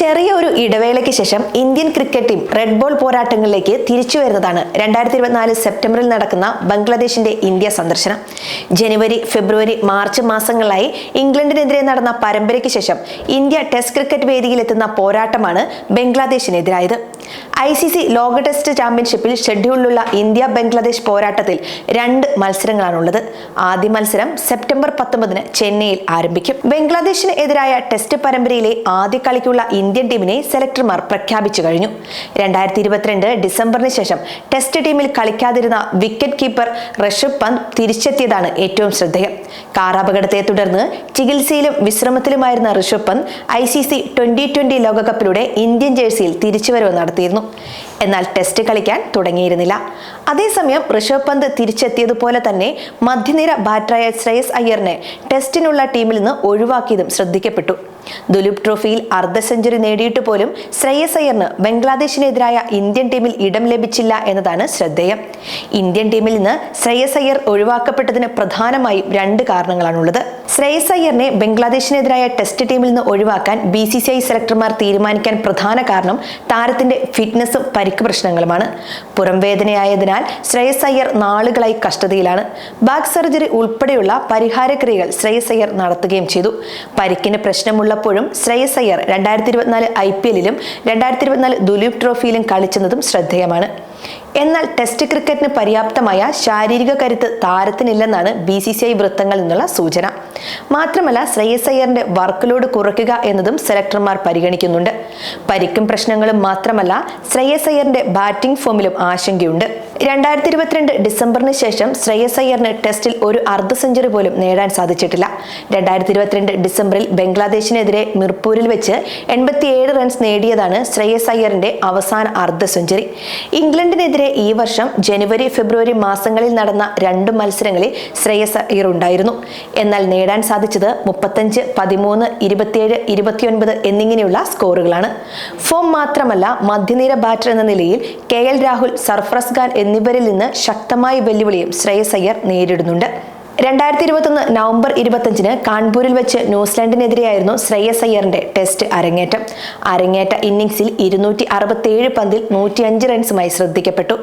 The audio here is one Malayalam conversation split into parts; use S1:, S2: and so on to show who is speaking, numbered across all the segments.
S1: ചെറിയ ഒരു ഇടവേളയ്ക്ക് ശേഷം Indian cricket team red ball പോരാട്ടങ്ങളിലേക്ക് തിരിച്ചു വരുന്നതാണ് രണ്ടായിരത്തി ഇരുപത്തിനാല് സെപ്റ്റംബറിൽ നടക്കുന്ന ബംഗ്ലാദേശിന്റെ ഇന്ത്യ സന്ദർശനം. ജനുവരി ഫെബ്രുവരി മാർച്ച് മാസങ്ങളിലായി ഇംഗ്ലണ്ടിനെതിരെ നടന്ന പരമ്പരയ്ക്ക് ശേഷം ഇന്ത്യ ടെസ്റ്റ് ക്രിക്കറ്റ് വേദിയിലെത്തുന്ന പോരാട്ടമാണ് ബംഗ്ലാദേശിനെതിരായത്. ഐ സി സി ലോക ടെസ്റ്റ് ചാമ്പ്യൻഷിപ്പിൽ ഷെഡ്യൂളിലുള്ള ഇന്ത്യ ബംഗ്ലാദേശ് പോരാട്ടത്തിൽ രണ്ട് മത്സരങ്ങളാണുള്ളത്. ആദ്യ മത്സരം സെപ്റ്റംബർ പത്തൊമ്പതിന് ചെന്നൈയിൽ ആരംഭിക്കും. ബംഗ്ലാദേശിന് എതിരായ ടെസ്റ്റ് പരമ്പരയിലെ ആദ്യ കളിക്കുള്ള ഇന്ത്യൻ ടീമിനെ സെലക്ടർമാർ പ്രഖ്യാപിച്ചു കഴിഞ്ഞു. രണ്ടായിരത്തി ഇരുപത്തിരണ്ട് ഡിസംബറിന് ശേഷം ടെസ്റ്റ് ടീമിൽ കളിക്കാതിരുന്ന വിക്കറ്റ് കീപ്പർ ഋഷഭ് പന്ത് തിരിച്ചെത്തിയതാണ് ഏറ്റവും ശ്രദ്ധേയം. കാർ അപകടത്തെ തുടർന്ന് ചികിത്സയിലും വിശ്രമത്തിലുമായിരുന്ന Rishabh Pant I C C twenty twenty ലോകകപ്പിലൂടെ Indian ജേഴ്സിയിൽ തിരിച്ചുവരവ് നടത്തിയിരുന്നു. എന്നാൽ ടെസ്റ്റ് കളിക്കാൻ തുടങ്ങിയിരുന്നില്ല. അതേസമയം ഋഷഭ് പന്ത് തിരിച്ചെത്തിയതുപോലെ തന്നെ മധ്യനിര ബാറ്ററായ ശ്രേയസ് അയ്യറിനെ ടെസ്റ്റിനുള്ള ടീമിൽ നിന്ന് ഒഴിവാക്കിയതും ശ്രദ്ധിക്കപ്പെട്ടു. ദുലീപ് ട്രോഫിയിൽ അർദ്ധ സെഞ്ചുറി നേടിയിട്ട് പോലും ശ്രേയസ് അയ്യറിന് ബംഗ്ലാദേശിനെതിരായ ഇന്ത്യൻ ടീമിൽ ഇടം ലഭിച്ചില്ല എന്നതാണ് ശ്രദ്ധേയം. ഇന്ത്യൻ ടീമിൽ നിന്ന് ശ്രേയസ് അയ്യർ ഒഴിവാക്കപ്പെട്ടതിന് പ്രധാനമായും രണ്ട് കാരണങ്ങളാണുള്ളത്. ശ്രേയസ് അയ്യറിനെ ബംഗ്ലാദേശിനെതിരായ ടെസ്റ്റ് ടീമിൽ നിന്ന് ഒഴിവാക്കാൻ ബി സി സി ഐ സെലക്ടർമാർ തീരുമാനിക്കാൻ പ്രധാന കാരണം താരത്തിന്റെ ഫിറ്റ്നസും പരിക്ക് പ്രശ്നങ്ങളുമാണ്. പുറം വേദനയായതിനാൽ ശ്രേയസ് അയ്യർ നാളുകളായി കഷ്ടതയിലാണ്. ബാക്ക് സർജറി ഉൾപ്പെടെയുള്ള പരിഹാരക്രിയകൾ ശ്രേയസ് അയ്യർ നടത്തുകയും ചെയ്തു. പരിക്കിന് പ്രശ്നമുള്ളപ്പോഴും ശ്രേയസ് അയ്യർ രണ്ടായിരത്തി ഇരുപത്തിനാല് ഐ പി എല്ലിലും രണ്ടായിരത്തി ഇരുപത്തിനാല് ദുലീപ് ട്രോഫിയിലും കളിച്ചെന്നതും ശ്രദ്ധേയമാണ്. എന്നാൽ ടെസ്റ്റ് ക്രിക്കറ്റിന് പര്യാപ്തമായ ശാരീരിക കരുത്ത് താരത്തിനില്ലെന്നാണ് ബി സി സി ഐ വൃത്തങ്ങളിൽ നിന്നുള്ള സൂചന. മാത്രമല്ല ശ്രേയസ് അയ്യറിന്റെ വർക്ക് ലോഡ് കുറയ്ക്കുക എന്നതും സെലക്ടർമാർ പരിഗണിക്കുന്നുണ്ട്. പരിക്കും പ്രശ്നങ്ങളും മാത്രമല്ല ശ്രേയസ് അയ്യറിന്റെ ബാറ്റിംഗ് ഫോമിലും ആശങ്കയുണ്ട്. രണ്ടായിരത്തി ഇരുപത്തിരണ്ട് ഡിസംബറിന് ശേഷം ശ്രേയസ് അയ്യറിന് ടെസ്റ്റിൽ ഒരു അർദ്ധ സെഞ്ചുറി പോലും നേടാൻ സാധിച്ചിട്ടില്ല. രണ്ടായിരത്തി ഇരുപത്തിരണ്ട് ഡിസംബറിൽ ബംഗ്ലാദേശിനെതിരെ മിർപൂരിൽ വെച്ച് എൺപത്തിയേഴ് റൺസ് നേടിയതാണ് ശ്രേയസ് അയ്യറിന്റെ അവസാന അർദ്ധ സെഞ്ചുറി. ഇംഗ്ലണ്ടിനെതിരെ ഈ വർഷം ജനുവരി ഫെബ്രുവരി മാസങ്ങളിൽ നടന്ന രണ്ട് മത്സരങ്ങളിൽ ശ്രേയസ് അയ്യർ ഉണ്ടായിരുന്നു. എന്നാൽ നേടാൻ സാധിച്ചത് മുപ്പത്തഞ്ച് പതിമൂന്ന് ഇരുപത്തിയേഴ് ഇരുപത്തിയൊൻപത് എന്നിങ്ങനെയുള്ള സ്കോറുകളാണ്. ഫോം മാത്രമല്ല മധ്യനിര ബാറ്റർ എന്ന നിലയിൽ കെ എൽ രാഹുൽ സർഫ്രസ് ഖാൻ എന്നിവരിൽ നിന്ന് ശക്തമായ വെല്ലുവിളിയും ശ്രേയസയ്യർ നേരിടുന്നുണ്ട് രണ്ടായിരത്തി ഇരുപത്തൊന്ന് നവംബർ ഇരുപത്തഞ്ചിന് കാൺപൂരിൽ വെച്ച് ന്യൂസിലാൻഡിനെതിരെയായിരുന്നു ശ്രേയസ് അയ്യറിന്റെ ടെസ്റ്റ് അരങ്ങേറ്റം. അരങ്ങേറ്റ ഇന്നിംഗ്സിൽ ഇരുന്നൂറ്റി അറുപത്തിയേഴ് പന്തിൽ നൂറ്റിയഞ്ച് റൺസുമായി ശ്രദ്ധിക്കപ്പെട്ടു.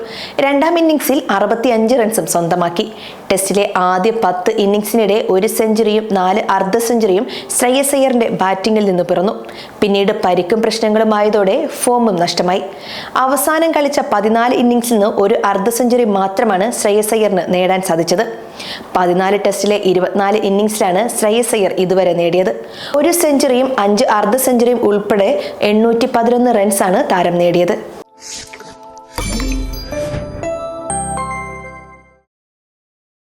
S1: രണ്ടാം ഇന്നിംഗ്സിൽ അറുപത്തിയഞ്ച് റൺസും സ്വന്തമാക്കി. ടെസ്റ്റിലെ ആദ്യ പത്ത് ഇന്നിംഗ്സിനിടെ ഒരു സെഞ്ചുറിയും നാല് അർദ്ധ സെഞ്ചുറിയും ശ്രേയസ് അയ്യറിന്റെ ബാറ്റിംഗിൽ നിന്ന് പിറന്നു. പിന്നീട് പരിക്കും പ്രശ്നങ്ങളുമായതോടെ ഫോമും നഷ്ടമായി. അവസാനം കളിച്ച പതിനാല് ഇന്നിംഗ്സിൽ നിന്ന് ഒരു അർദ്ധ സെഞ്ചുറി മാത്രമാണ് ശ്രേയസ് അയ്യറിന് നേടാൻ സാധിച്ചത്. പതിനാല് ടെസ്റ്റിലെ ഇരുപത്തിനാല് ഇന്നിംഗ്സിലാണ് ശ്രേയസ് അയ്യർ ഇതുവരെ നേടിയത്. ഒരു സെഞ്ചുറിയും അഞ്ച് അർദ്ധ സെഞ്ചുറിയും ഉൾപ്പെടെ എണ്ണൂറ്റി പതിനൊന്ന് റൺസാണ് താരം നേടിയത്.